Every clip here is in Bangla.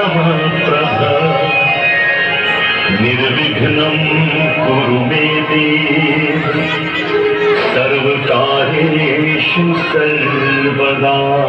प्रभा निर्विघ्नं कुरु मे देव सर्वदा।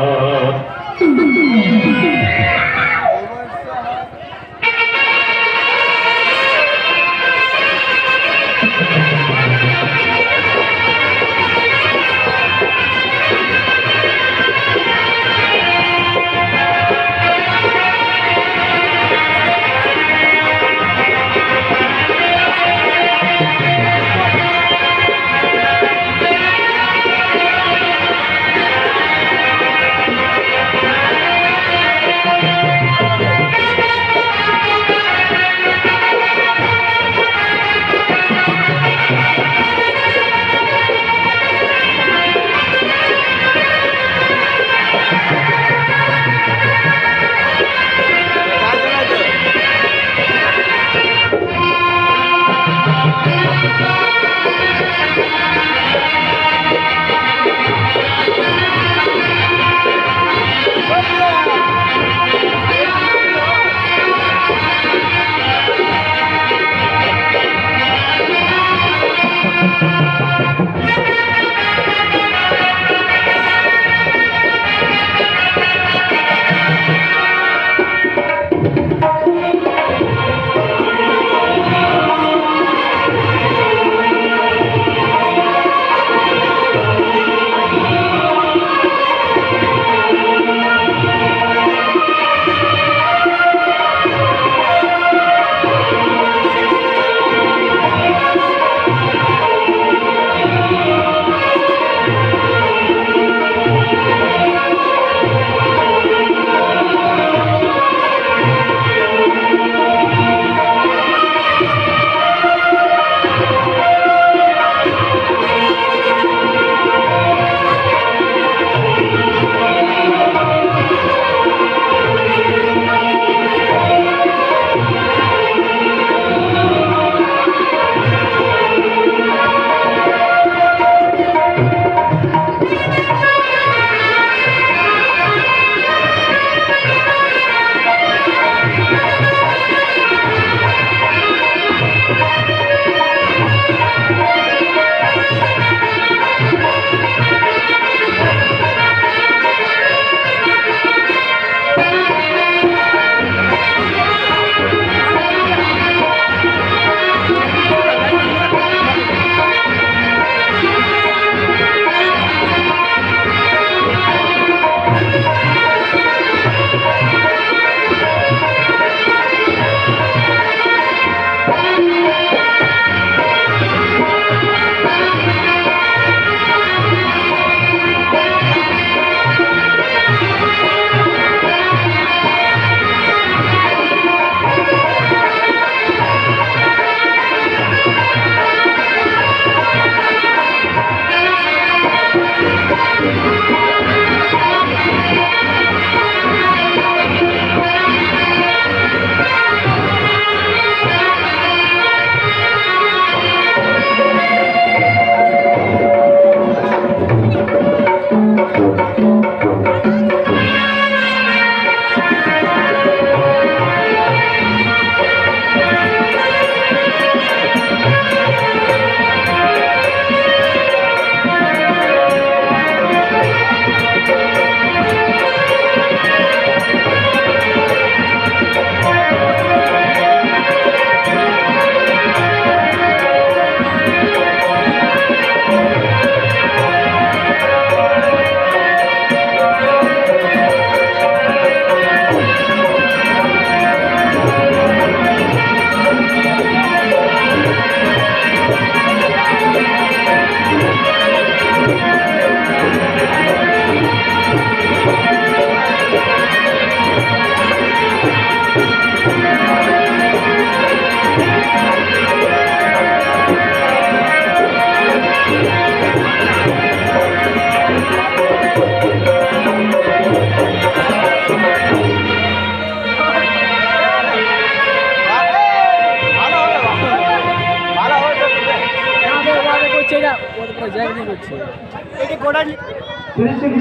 সরাসরি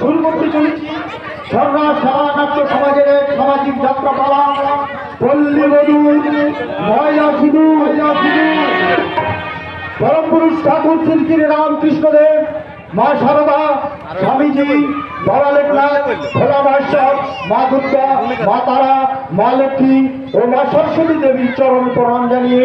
শুরু চলেছি? সর্বাস সমাজের সামাজিক যাত্রাপালা পল্লী ময়লা সিধু পরম ঠাকুর শ্রী শ্রী রামকৃষ্ণদেব মা শারদা স্বামীজি বাসব মা দুর্গা, মা তারা, মা লক্ষ্মী ও মা সরস্বতী দেবীর চরণ প্রণাম জানিয়ে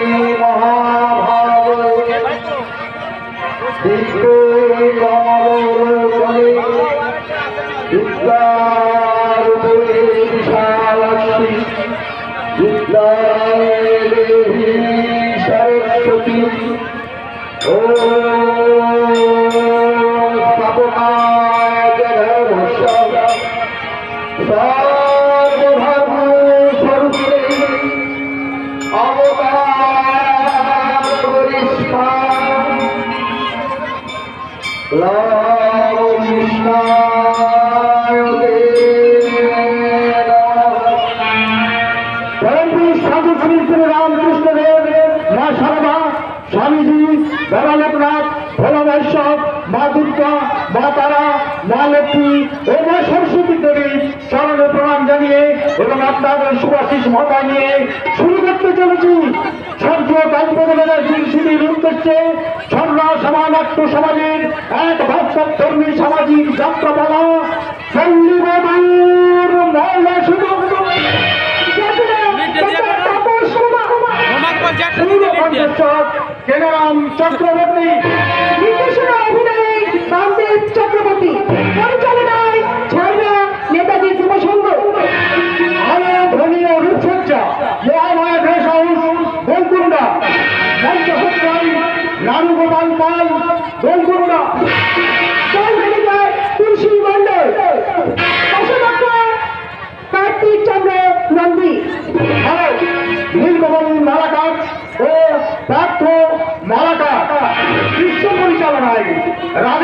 সারদা, স্বামীজি বাবা লোকনাথ ভোলা বৈষ্ণব মা দুর্গা, মা তারা, মা লক্ষ্মী ও মা সরস্বতী দেবী চরণে প্রণাম জানিয়ে এবং আপনাদের সুভাষিস মতা নিয়ে শুরু করতে চলেছি। সর্বীয় কাজপদের শিবির উদ্দেশ্যে সর্বা সমানাত্ম সমাজের এক ভাবধর্মী সামাজিক যাত্রাপালা। পল্লী বাবুর মহল্লা শুধু কেনারাম চক্রবর্তী। নির্দেশনা অভিনয়ে বামদেব চক্রবর্তী। পরিচালনায় ঝাড়া নেতাজি যুব সংঘ আলো ধ্বনি ও রূপসজ্জা মহামায়া ড্রেস হাউস গোলকুন্ডা মঞ্চসজ্জায় নানু গোপাল পাল গোলকুন্ডা পরিচালনায়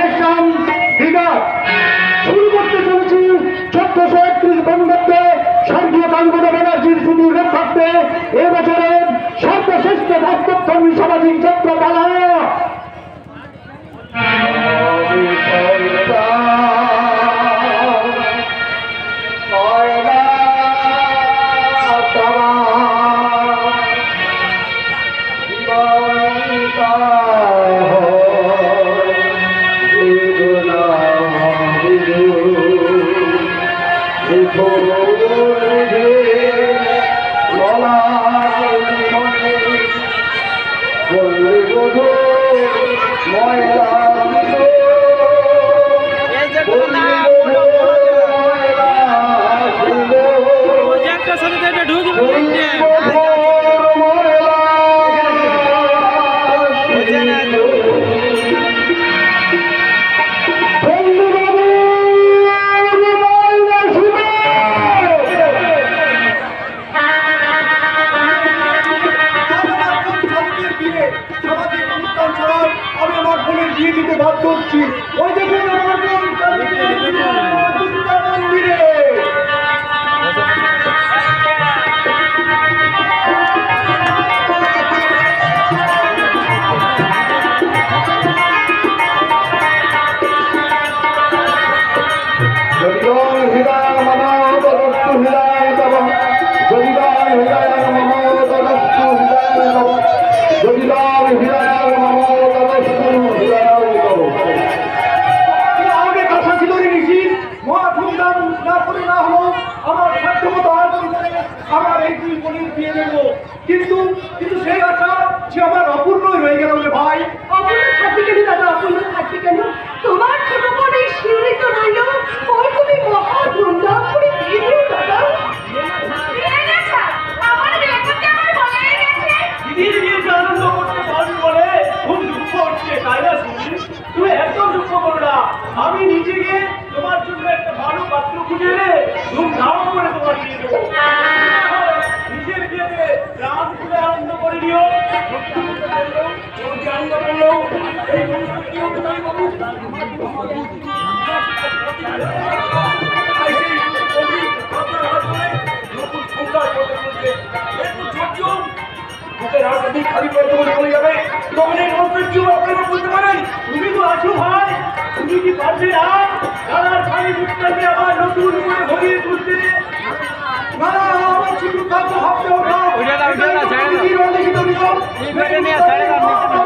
উঠে না উঠে না ছেড়ে দাও ছেড়ে দাও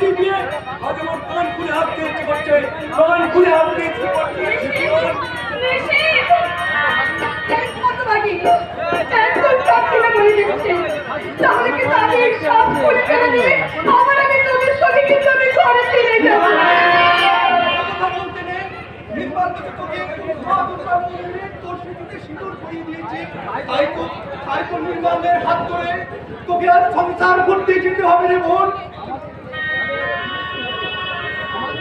পতি দিয়ে আজ আমার কান খুলে হাঁটতে ইচ্ছে করছে কান খুলে ইচ্ছে তাদের দিয়ে দিয়েছে তাই তো তাই তো নির্বাণের হাত ধরে তোকে আর সংসার করতে যেতে হবে রে বোন।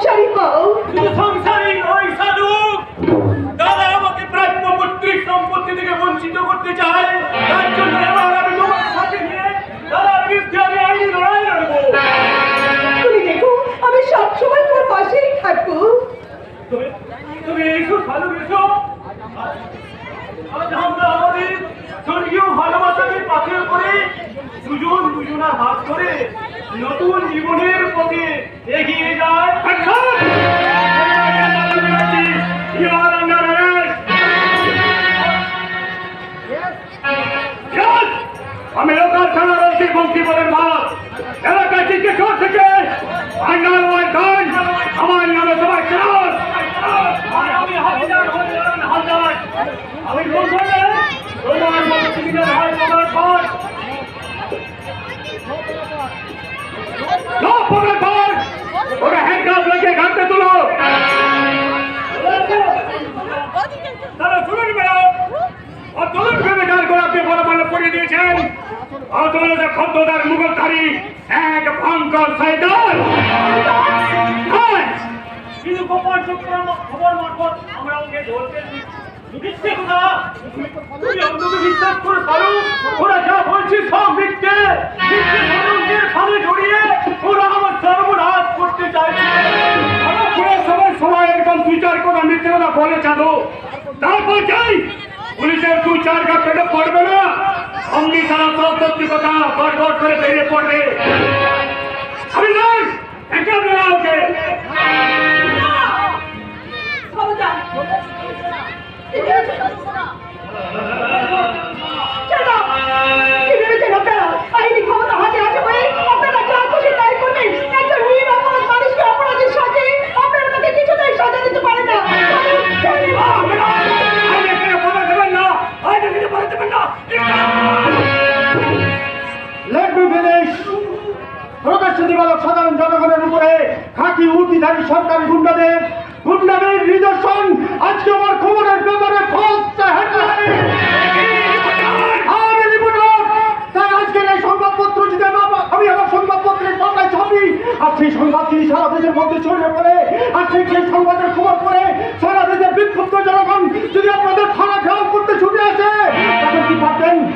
সংসারী বউ। শুধু সংসারী সাধু। দাদা আমাকে প্রাপ্য পৈতৃক সম্পত্তি থেকে বঞ্চিত করতে চায়। তার জন্য এবার আমি তোমার সাথে নিয়ে দাদার বিরুদ্ধে আমি আইনি লড়াই লড়বো। তুমি দেখো আমি সবসময় তোমার পাশেই থাকব। তুমি তুমি এসো সাধু এসো। আজ আমরা আমাদের স্বর্গীয় ভালোবাসাকে পাথের করে দুজন দুজনার ভাগ করে নতুন জীবনের পথে এগিয়ে রয়েছি বঙ্কিমলের মাছ এলাকায় চিকিৎসা কর থেকে আন্ডার ওয়ান গান আমার নামে সবাই ক্রস আমি হাজার হাজার হাজার আমি বলব তোমার চিকিৎসা হয় অতলতে খদ্দদার মুগলধারী এক ভয়ঙ্কর শয়তান। কিন্তু গোপন সূত্র খবর মারফত আমরা ওকে ধরতে মিথ্যে কথা তুই অন্তকে বিশ্বাস করে পারো ওরা যা বলছি সব আমার সর্বনাশ করতে এরকম দুই চার কথা মিথ্যে কথা বলে চাঁদো। তারপর যাই। পুলিশের দুই চার গা পেটে পড়বে না। অমনি তারা সব সত্যি কথা গড় করে বেরিয়ে পড়বে। একটা বেড়া ওকে উর্দিধারী সরকারি গুন্ডাদের গুন্ডাদের নিদর্শন। আজকে আমার খবরের ব্যাপারে আমি আমার- আমি আমার সংবাদপত্রের আর সেই সারা দেশের মধ্যে আর সেই সংবাদের খবর পড়ে, সারা জনগণ যদি আপনাদের খেয়াল করতে ছুটে আসে ভাববেন?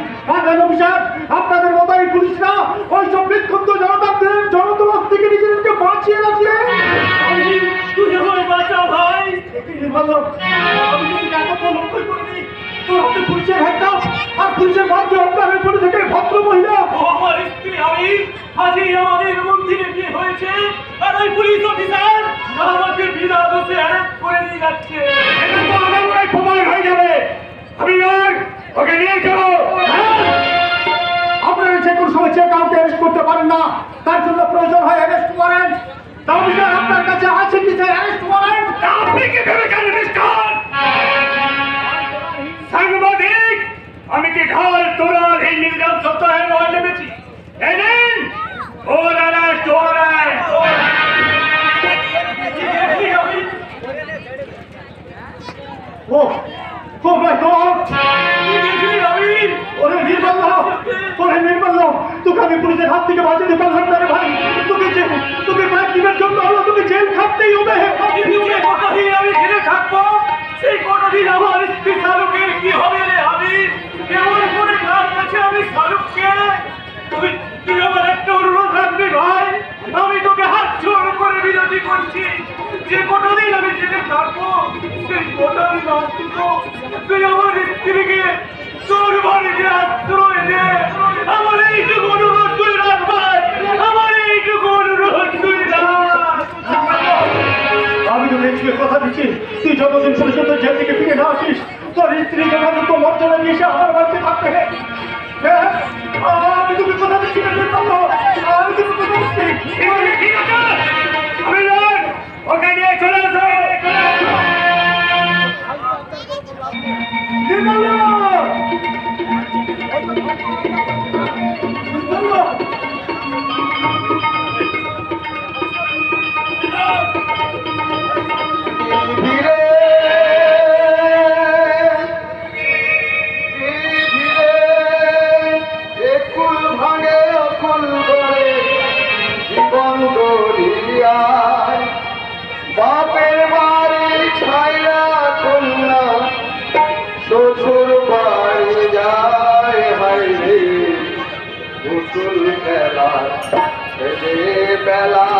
মতো এই পুলিশরা ওই সব বিক্ষুব্ধ জনতাদের জনদরদ থেকে নিজেদেরকে বাঁচিয়ে রাখিয়ে নির্বাচক আমি যদি এতক্ষণ লক্ষ্য করিনি তোর হাতে পুলিশের হ্যান্ডকাপ আর পুলিশের বাধ্য হত্যা হয়ে পড়ে থেকে ভদ্র মহিলা। আমার স্ত্রী আমি আজই আমাদের মন্দিরে বিয়ে হয়েছে আর ওই পুলিশ অফিসার আমাকে বিনা দোষে অ্যারেস্ট করে নিয়ে যাচ্ছে। এটা তো আগামী প্রমাণ হয়ে যাবে। আমি আর ওকে নিয়ে চলো আপনারা যে কোনো সময় যে কাউকে অ্যারেস্ট করতে পারেন না তার জন্য প্রয়োজন হয় অ্যারেস্ট ওয়ারেন্ট বিষয়ে আপনার কাছে আছে কি স্যার অ্যারেস্ট ওয়ারেন্ট আপনি কি ভেবেছেন মিস্টার সাংবাদিক, আমি কি ঢাল তোরাল এই নির্যাতন সপ্তাহের মহল নেমেছি? এই নিন! Arrest warrant oh oh my god আমি ওরে নির্মল ওরে নির্মল তোকে আমি পুলিশের হাত থেকে বাঁচাতে পারলাম না রে ভাই। তোকে যে তোকে কয়েক দিনের জন্য হলো তোকে জেল খাটতেই হবে কতদিন আমি ঘিরে থাকব সেই কতদিন আমার স্ত্রী শাহরুখের কি হবে রে আমি কেমন করে কার কাছে আমি শাহরুখকে? তুই তুই আমার একটা অনুরোধ রাখবি ভাই আমি তোকে হাত জোর করে বিরতি করছি। যে কতদিন আমি জেলে থাকব সেই কতদিন অন্তত তুই আমার স্ত্রীকে তোর বাড়িতে আশ্রয় দে। আমার এইটুকু অনুরোধ দিচ্ছি তুই যতদিন পর্যন্ত জেল থেকে ফিরে না আসিস তোর স্ত্রী যেন তো মর্যাদা দিয়ে এসে আমার বাড়িতে থাকবে হ্যাঁ? আমি তোকে কথা দিচ্ছি আমি তোকে দিচ্ছি। চলে আসো। বেলা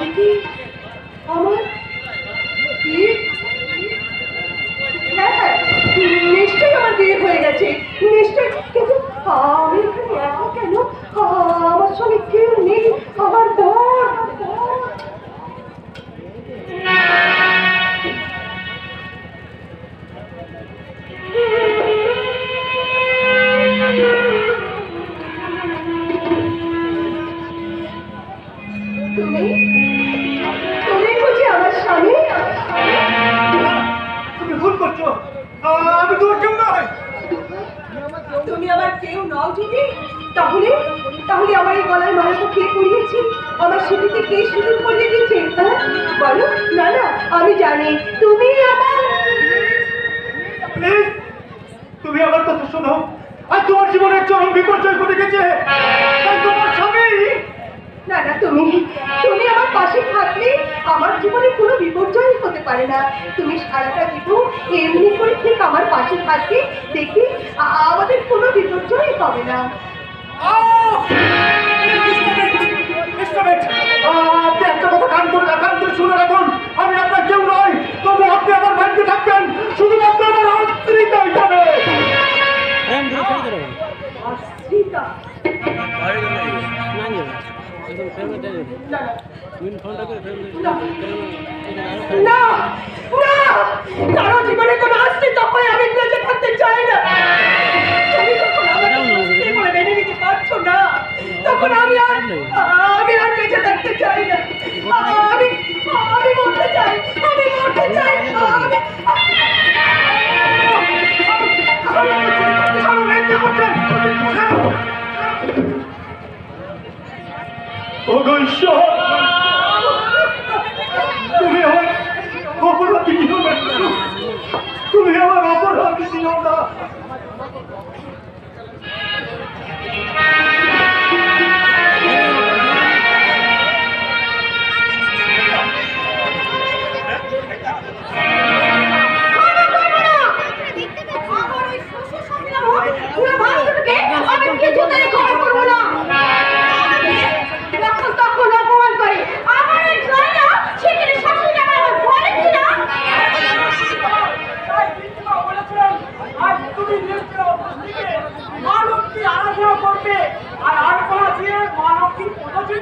তবে আমার আমি জানি তুমি আমার তুমি আমার কথা শোনো। আর তোমার জীবনের চরম বিপর্যয় ঘটে গেছে। তোমার স্বামী না না তুমি তুমি আমার আমার জীবনে কোনো হতে পারে না। তুমি সারাটা আমার দেখি আমাদের কোনো হবে না। আমি তবে আপনি আমার বাড়িতে থাকবেন শুধুমাত্র আমার আশ্রিত হিসাবে। না না